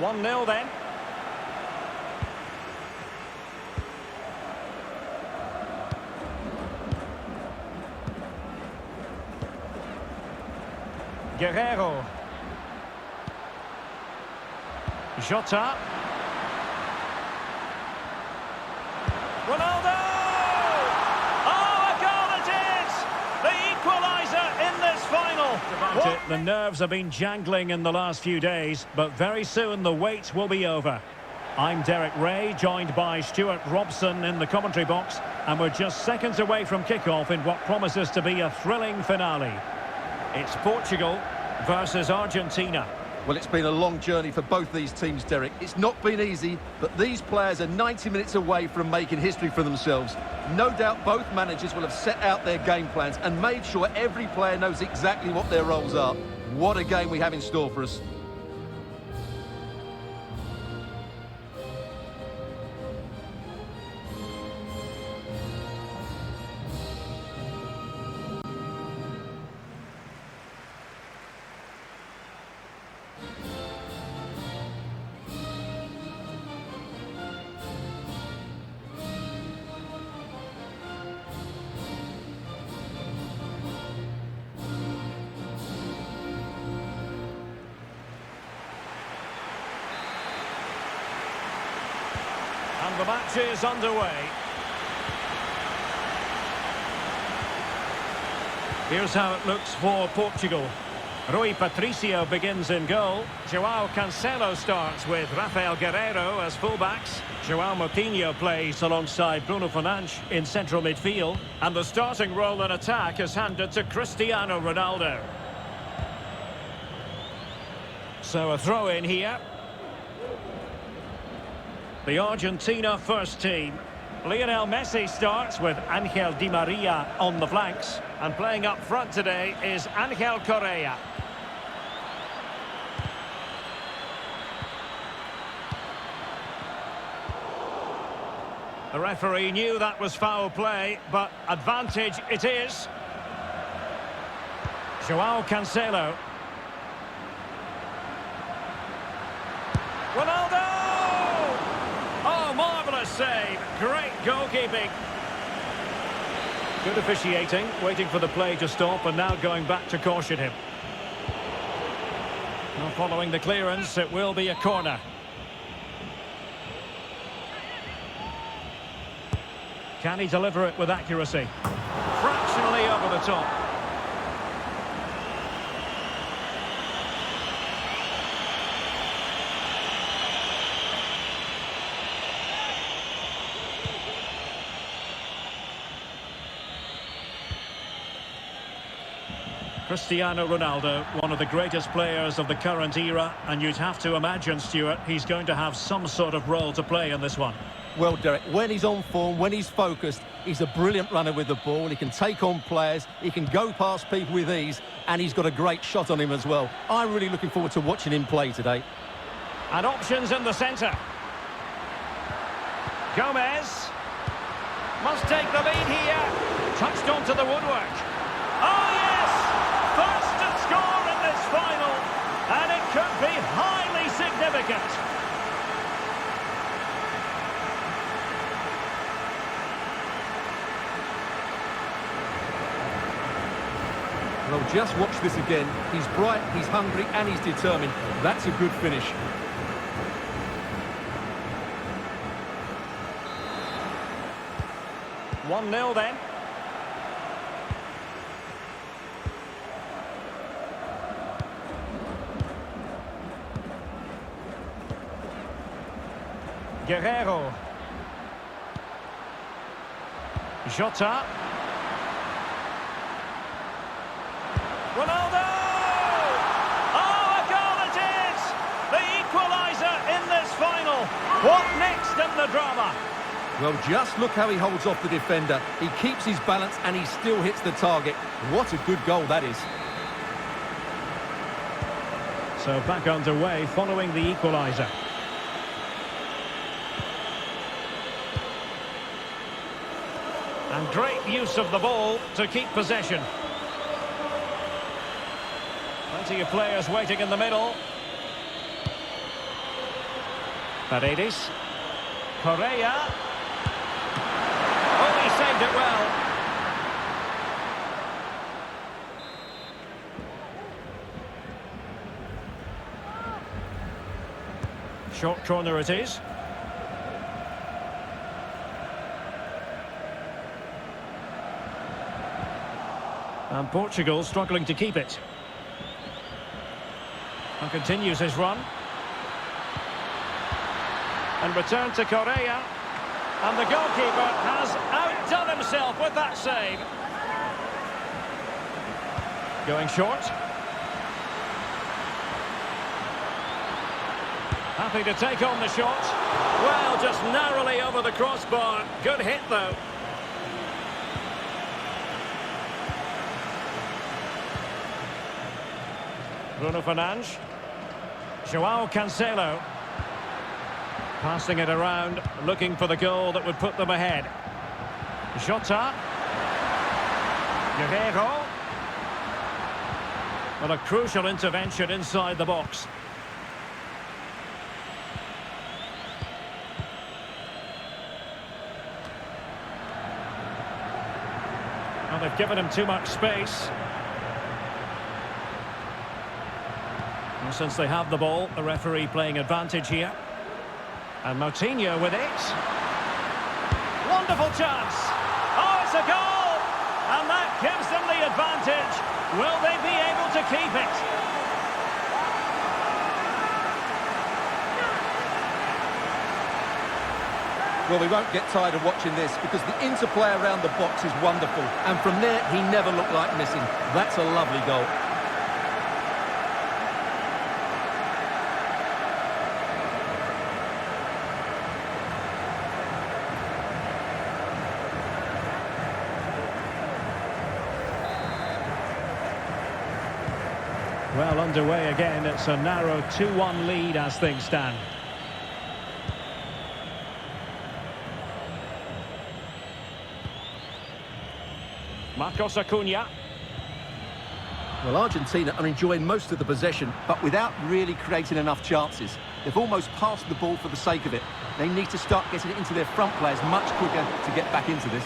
1-0 then. Guerrero. Jota. Ronaldo! Oh, a goal it is! The equaliser in this final. About it, the nerves have been jangling in the last few days, but very soon the wait will be over. I'm Derek Ray, joined by Stuart Robson in the commentary box, and we're just seconds away from kickoff in what promises to be a thrilling finale. It's Portugal versus Argentina. Well, it's been a long journey for both these teams, Derek. It's not been easy, but these players are 90 minutes away from making history for themselves. No doubt both managers will have set out their game plans and made sure every player knows exactly what their roles are. What a game we have in store for us. Match is underway. Here's how it looks for Portugal. Rui Patricio begins in goal. Joao Cancelo starts with Rafael Guerrero as fullbacks. Joao Moutinho plays alongside Bruno Fernandes in central midfield. And the starting role in attack is handed to Cristiano Ronaldo. So a throw in here. The Argentina first team. Lionel Messi starts with Angel Di Maria on the flanks. And playing up front today is Angel Correa. The referee knew that was foul play, but advantage it is. Joao Cancelo. Ronaldo! Oh, marvellous save. Great Good officiating, waiting for the play to stop and now going back to caution him. Now following the clearance, it will be a corner. Can he deliver it with accuracy? Fractionally over the top. Cristiano Ronaldo, one of the greatest players of the current era, and you'd have to imagine, Stuart, he's going to have some sort of role to play in this one. Well, Derek, when he's on form, when he's focused, he's a brilliant runner with the ball. He can take on players, he can go past people with ease, and he's got a great shot on him as well. I'm really looking forward to watching him play today. And options in the centre. Gomez. Must take the lead here. Touched onto the woodwork. Significant. Well, just watch this again. He's bright, he's hungry, and he's determined. That's a good finish. One 0 then. Guerrero. Jota. Ronaldo! Oh, a goal it is! The equaliser in this final. What next in the drama? Well, just look how he holds off the defender. He keeps his balance and he still hits the target. What a good goal that is. So back underway following the equaliser. And great use of the ball to keep possession. Plenty of players waiting in the middle. Paredes. Correa. Oh, he saved it well. Short corner it is. And Portugal struggling to keep it. And continues his run. And return to Correa. And the goalkeeper has outdone himself with that save. Going short. Happy to take on the shot. Well, just narrowly over the crossbar. Good hit, though. Bruno Fernandes. Joao Cancelo. Passing it around, looking for the goal that would put them ahead. Jota. Guerrero. Well, a crucial intervention inside the box. Well, they've given him too much space. And since they have the ball, the referee playing advantage here. And Moutinho with it. Wonderful chance. Oh, it's a goal! And that gives them the advantage. Will they be able to keep it? Well, we won't get tired of watching this because the interplay around the box is wonderful. And from there, he never looked like missing. That's a lovely goal. Well, underway again. It's a narrow 2-1 lead as things stand. Marcos Acuna. Well, Argentina are enjoying most of the possession, but without really creating enough chances. They've almost passed the ball for the sake of it. They need to start getting it into their front players much quicker to get back into this.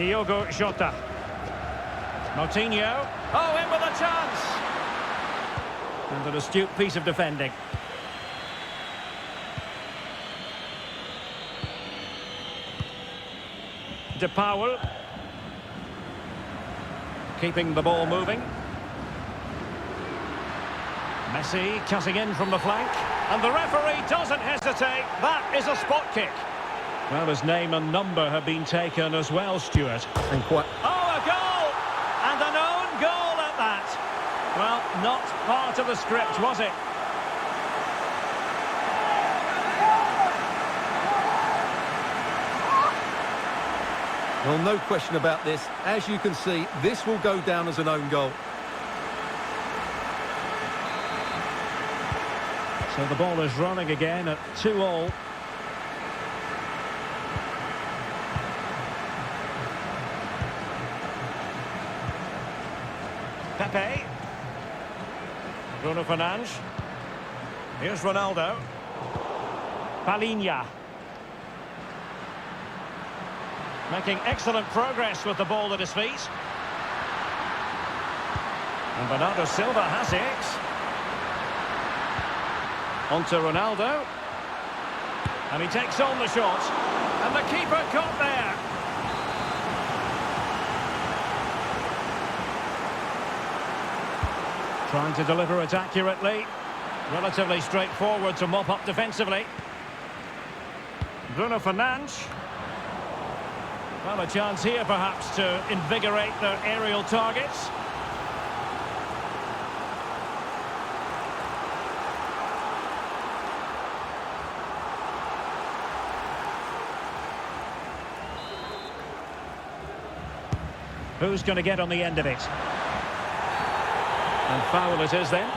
Diogo Jota. Moutinho. Oh, in with a chance. And an astute piece of defending. De Paul. Keeping the ball moving. Messi cutting in from the flank. And the referee doesn't hesitate. That is a spot kick. Well, his name and number have been taken as well, Stuart. And quite... Oh, a goal! And an own goal at that. Well, not part of the script, was it? Well, no question about this. As you can see, this will go down as an own goal. So the ball is running again at 2 all. Pepe. Bruno Fernandes. Here's Ronaldo. Palinha. Making excellent progress with the ball at his feet. And Bernardo Silva has it. On to Ronaldo. And he takes on the shot. And the keeper got there. Trying to deliver it accurately. Relatively straightforward to mop up defensively. Bruno Fernandes. Well, a chance here perhaps to invigorate their aerial targets. Who's going to get on the end of it? And foul it is then.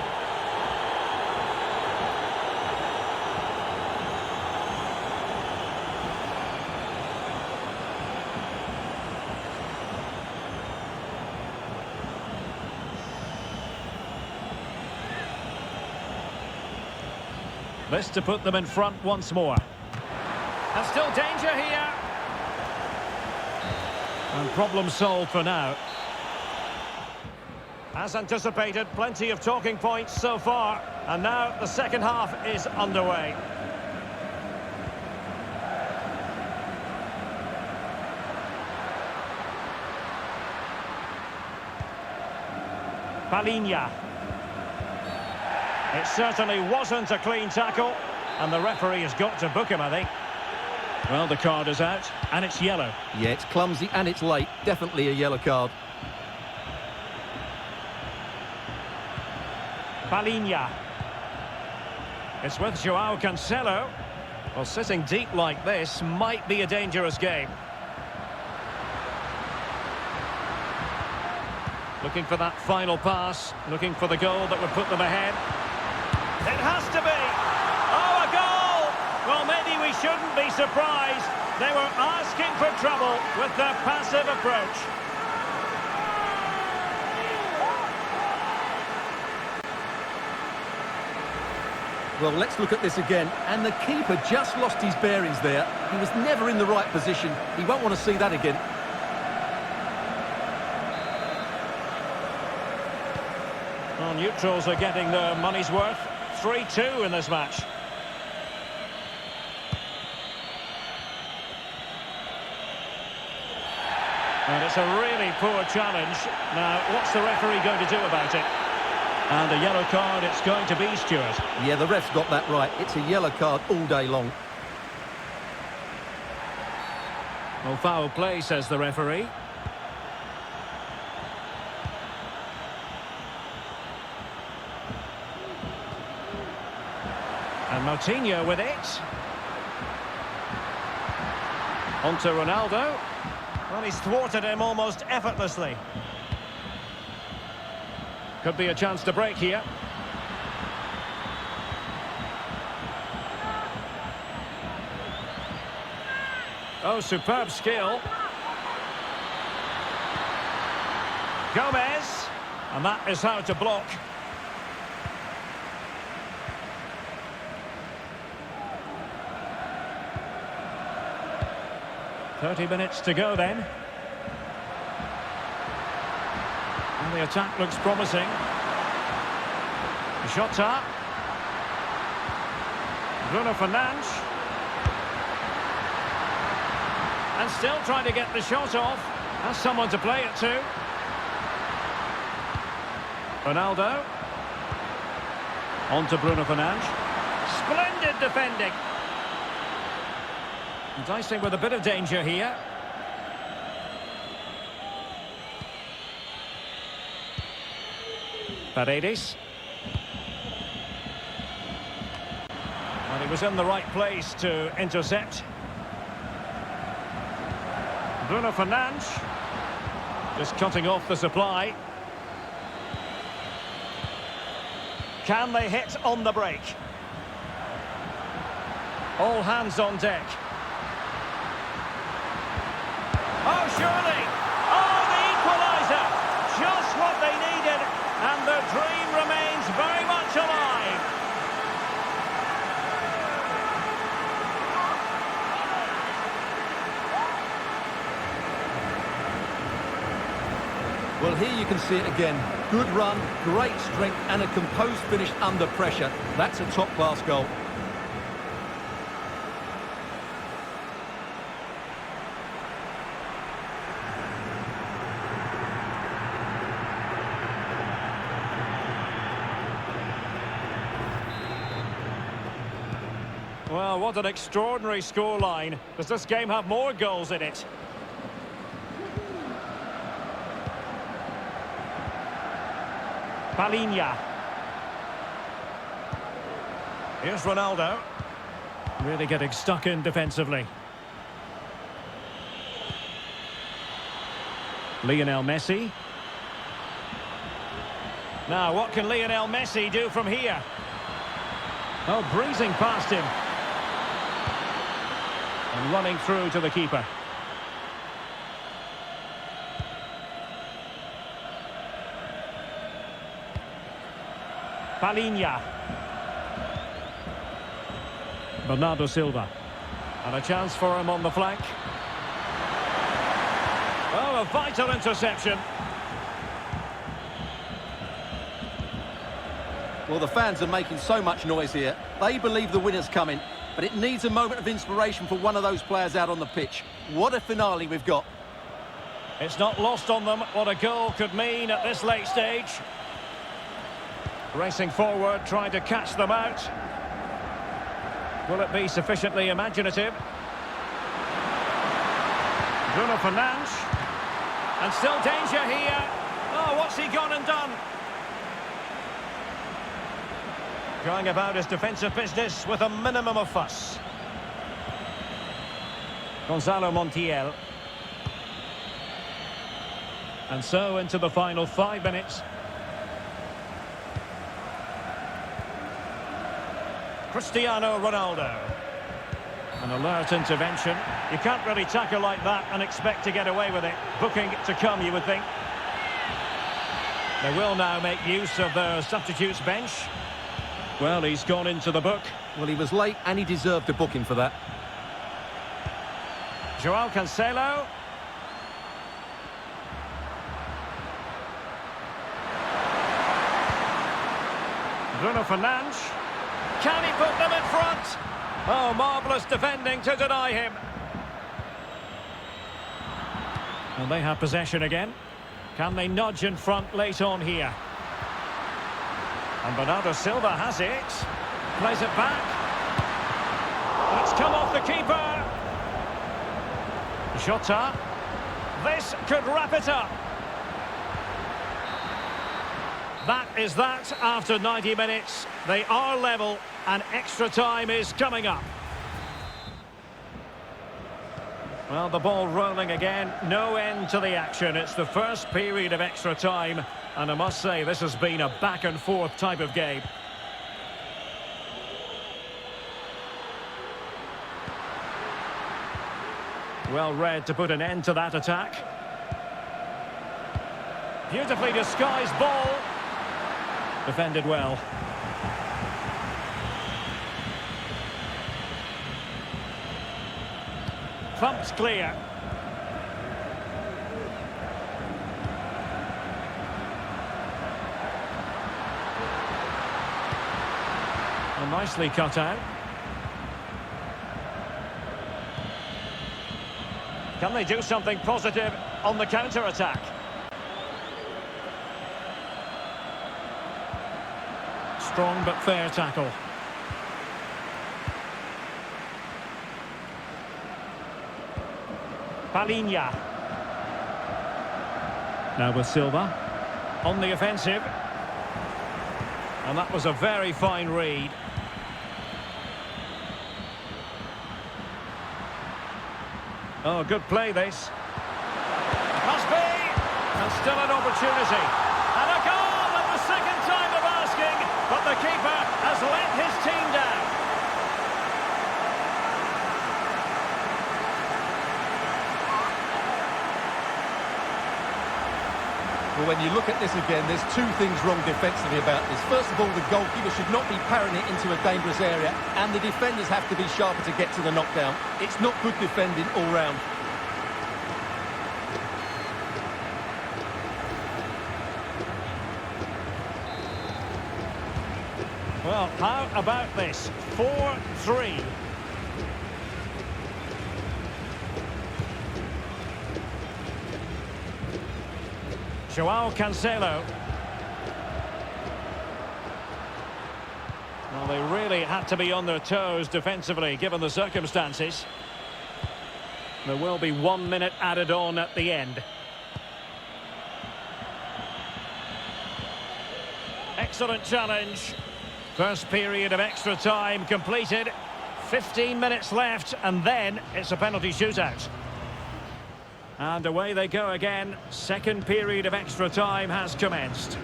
This to put them in front once more. And still danger here. And problem solved for now. As anticipated, plenty of talking points so far. And now the second half is underway. Palinha. It certainly wasn't a clean tackle, and the referee has got to book him, I think. Well, the card is out, and it's yellow. Yeah, it's clumsy and it's late. Definitely a yellow card. Palinha. It's with Joao Cancelo. Well, sitting deep like this might be a dangerous game. Looking for that final pass, looking for the goal that would put them ahead. It has to be! Oh, a goal! Well, maybe we shouldn't be surprised. They were asking for trouble with their passive approach. Well, let's look at this again. And the keeper just lost his bearings there. He was never in the right position. He won't want to see that again. Well, neutrals are getting their money's worth. 3-2 in this match. And it's a really poor challenge. Now, what's the referee going to do about it? And a yellow card it's going to be, Stuart. Yeah, the ref's got that right. It's a yellow card all day long. Well, foul play, says the referee. And Moutinho with it. On to Ronaldo. Well, he's thwarted him almost effortlessly. Could be a chance to break here. Oh, superb skill. Gomez. And that is how to block. Thirty minutes to go then. The attack looks promising. Jota. Bruno Fernandes. And still trying to get the shot off. Has someone to play it to. Ronaldo. On to Bruno Fernandes. Splendid defending. Dicing with a bit of danger here. Paredes. And he was in the right place to intercept. Bruno Fernandes. Just cutting off the supply. Can they hit on the break? All hands on deck. Oh, surely! Oh, the equaliser! Just what they needed, and the dream remains very much alive. Well, here you can see it again. Good run, great strength, and a composed finish under pressure. That's a top-class goal. Well, what an extraordinary scoreline. Does this game have more goals in it? Palinha. Here's Ronaldo. Really getting stuck in defensively. Lionel Messi. Now, what can Lionel Messi do from here? Oh, breezing past him. And running through to the keeper. Palinha. Bernardo Silva. And a chance for him on the flank. Oh, a vital interception. Well, the fans are making so much noise here. They believe the winner's coming, but it needs a moment of inspiration for one of those players out on the pitch. What a finale we've got. It's not lost on them what a goal could mean at this late stage. Racing forward, trying to catch them out. Will it be sufficiently imaginative? Bruno Fernandes. And still danger here. Oh, what's he gone and done? Going about his defensive business with a minimum of fuss. Gonzalo Montiel. And so into the final five minutes. Cristiano Ronaldo. An alert intervention. You can't really tackle like that and expect to get away with it. Booking to come, you would think. They will now make use of the substitutes bench. Well, he's gone into the book. Well, he was late and he deserved a booking for that. Joao Cancelo. Bruno Fernandes. Can he put them in front? Oh, marvellous defending to deny him. And they have possession again. Can they nudge in front late on here? And Bernardo Silva has it. Plays it back. And it's come off the keeper. Jota. This could wrap it up. That is that after 90 minutes. They are level and extra time is coming up. Well, the ball rolling again. No end to the action. It's the first period of extra time. And I must say, this has been a back and forth type of game. Well read to put an end to that attack. Beautifully disguised ball. Defended well. Thumped clear. Well, nicely cut out. Can they do something positive on the counter-attack? Strong but fair tackle. Palinha. Now with Silva. On the offensive. And that was a very fine read. Oh, good play this. Must be. And still an opportunity. And a goal at the second time of asking. But the keeper has let his team down. Well, when you look at this again, there's two things wrong defensively about this. First of all, the goalkeeper should not be parrying it into a dangerous area, and the defenders have to be sharper to get to the knockdown. It's not good defending all round. Well, how about this? 4-3. Joao Cancelo. Well, they really had to be on their toes defensively, given the circumstances. There will be one minute added on at the end. Excellent challenge. First period of extra time completed. 15 minutes left, and then it's a penalty shootout. And away they go again. Second period of extra time has commenced.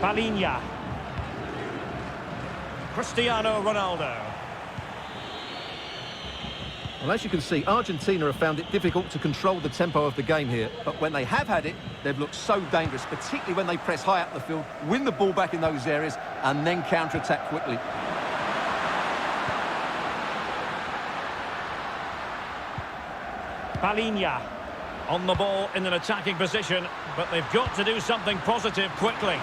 Palinha. Cristiano Ronaldo. Well, as you can see, Argentina have found it difficult to control the tempo of the game here. But when they have had it, they've looked so dangerous, particularly when they press high up the field, win the ball back in those areas, and then counter-attack quickly. Palinha on the ball in an attacking position, but they've got to do something positive quickly.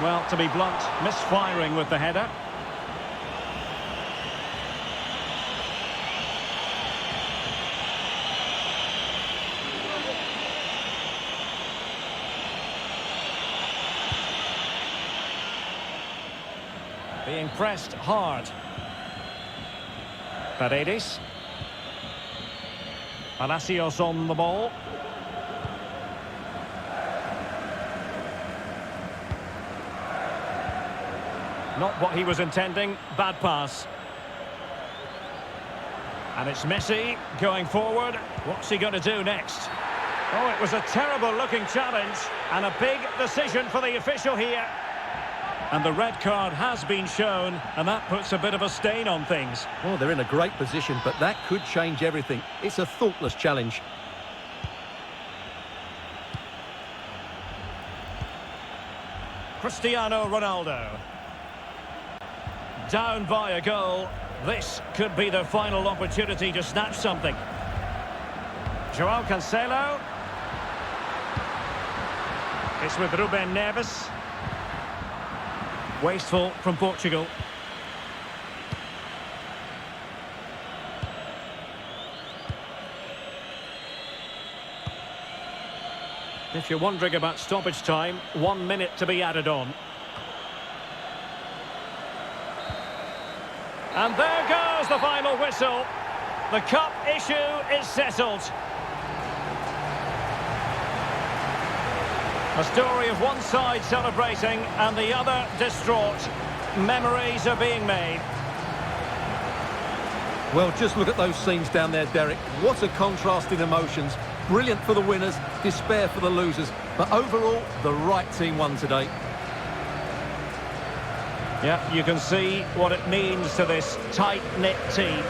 Well, to be blunt, misfiring with the header. Being pressed hard. Paredes. Palacios on the ball. Not what he was intending. Bad pass. And it's Messi going forward. What's he going to do next? Oh, it was a terrible looking challenge and a big decision for the official here. And the red card has been shown, and that puts a bit of a stain on things. Well, they're in a great position, but that could change everything. It's a thoughtless challenge. Cristiano Ronaldo. Down by a goal. This could be the final opportunity to snatch something. Joao Cancelo. It's with Ruben Neves. Wasteful from Portugal. If you're wondering about stoppage time, one minute to be added on. And there goes the final whistle. The cup issue is settled. A story of one side celebrating and the other distraught. Memories are being made. Well, just look at those scenes down there, Derek. What a contrast in emotions. Brilliant for the winners, despair for the losers. But overall, the right team won today. Yeah, you can see what it means to this tight-knit team.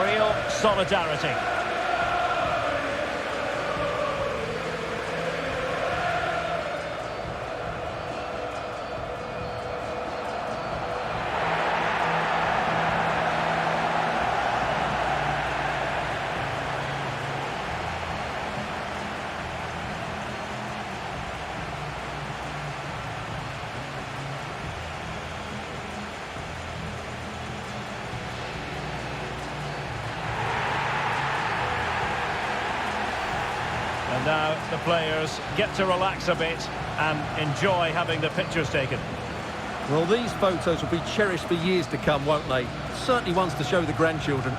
Real solidarity. And now the players get to relax a bit and enjoy having the pictures taken. Well, these photos will be cherished for years to come, won't they? Certainly ones to show the grandchildren.